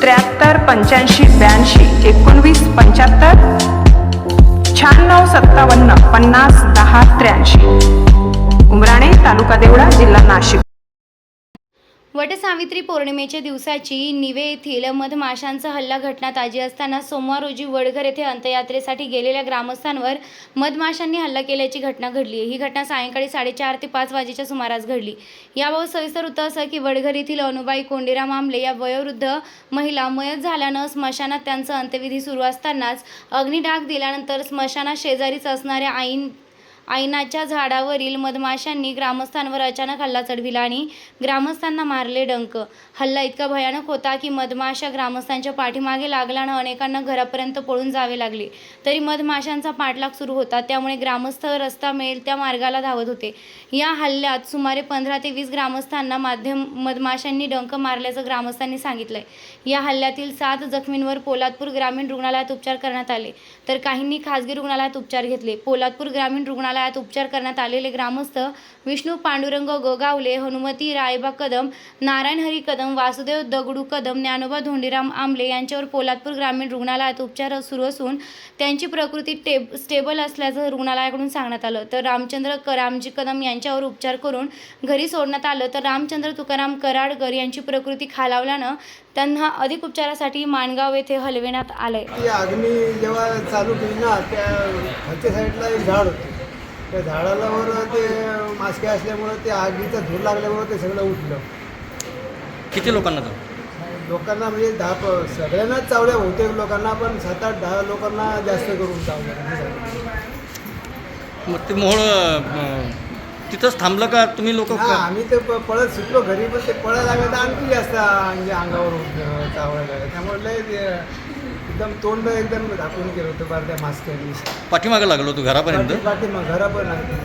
त्र्याहत्तर पंच्याऐंशी ब्याऐंशी एकोणवीस पंच्याहत्तर शहाण्णव सत्तावन्न पन्नास दहा त्र्याऐंशी. उमराणे तालुका देवळा जिल्हा नाशिक. वटसावित्री पौर्णिमेच्या दिवसाची निवे येथील मधमाशांचा हल्ला घटना ताजी असताना सोमवार रोजी वडघर येथे अंत्ययात्रेसाठी गेलेल्या ग्रामस्थांवर मधमाशांनी हल्ला केल्याची घटना घडली. ही घटना सायंकाळी साडेचार ते पाच वाजेच्या सुमारास घडली. याबाबत सविस्तर वृत्त असं की वडघर येथील अनुबाई कोंडेराम आमले या वयोवृद्ध महिला मयत झाल्यानं स्मशानात त्यांचा अंत्यविधी सुरू असतानाच अग्निडाग दिल्यानंतर स्मशानात शेजारीच असणाऱ्या आईन आईनाच्या झाडावरील मधमाशांनी ग्रामस्थांवर अचानक हल्ला चढविला आणि ग्रामस्थांना मारले डंक. हल्ला इतका भयानक होता की मधमाशा ग्रामस्थांच्या पाठीमागे लागल्यानं अनेकांना घरापर्यंत पळून जावे लागले. तरी मधमाशांचा पाठलाग सुरू होता. त्यामुळे ग्रामस्थ रस्ता मिळेल त्या मार्गाला धावत होते. या हल्ल्यात सुमारे पंधरा ते वीस ग्रामस्थांना माध्यम मधमाशांनी डंक मारल्याचं ग्रामस्थांनी सांगितलंय. या हल्ल्यातील सात जखमींवर पोलादपूर ग्रामीण रुग्णालयात उपचार करण्यात आले. तर काहींनी खासगी रुग्णालयात उपचार घेतले. पोलादपूर ग्रामीण रुग्णालयात उपचार करण्यात आलेले ग्रामस्थ विष्णू पांडुरंग गोगावले हनुमती रायबा कदम नारायण हरी कदम वासुदेव दगडू कदम ज्ञानोबा धोंडीराम आमले यांच्यावर पोलादपूर ग्रामीण रुग्णालयात उपचार सुरू असून त्यांची प्रकृती टेब स्टेबल असल्याचं रुग्णालयाकडून सांगण्यात आलं. तर रामचंद्र करामजी कदम यांच्यावर उपचार करून घरी सोडण्यात आलं. तर रामचंद्र तुकाराम कराडकर यांची प्रकृती खालावल्यानं त्यांना अधिक उपचारासाठी माणगाव येथे हलविण्यात आलंय. अग्नी जेव्हा चालू केली ना त्या साईडला एक झाड होतं. त्या झाडाला वर ते मास्के असल्यामुळं ते आगीचा धूर लागल्यामुळं ते सगळं उठलं. किती लोकांना तर लोकांना म्हणजे दहा प सगळ्यांनाच चावल्या बहुतेक लोकांना पण सात आठ दहा लोकांना जास्त करून चावल्या. मग ते मोहळ अं, तिथंच थांबलं का तुम्ही लोक? हा आम्ही ते प- पळत सुटलो घरी पण ते पळायला लागलं तर आणखी जास्त म्हणजे अंगावर उठलं, चावायला लागलं त्यामुळे लय ते एकदम तोंड एकदम झाकून गेलं होतं बार त्या मास्कनी पाठीमागं लागलो तू घरापर्यंत? पाठी मग घरा पण आणखी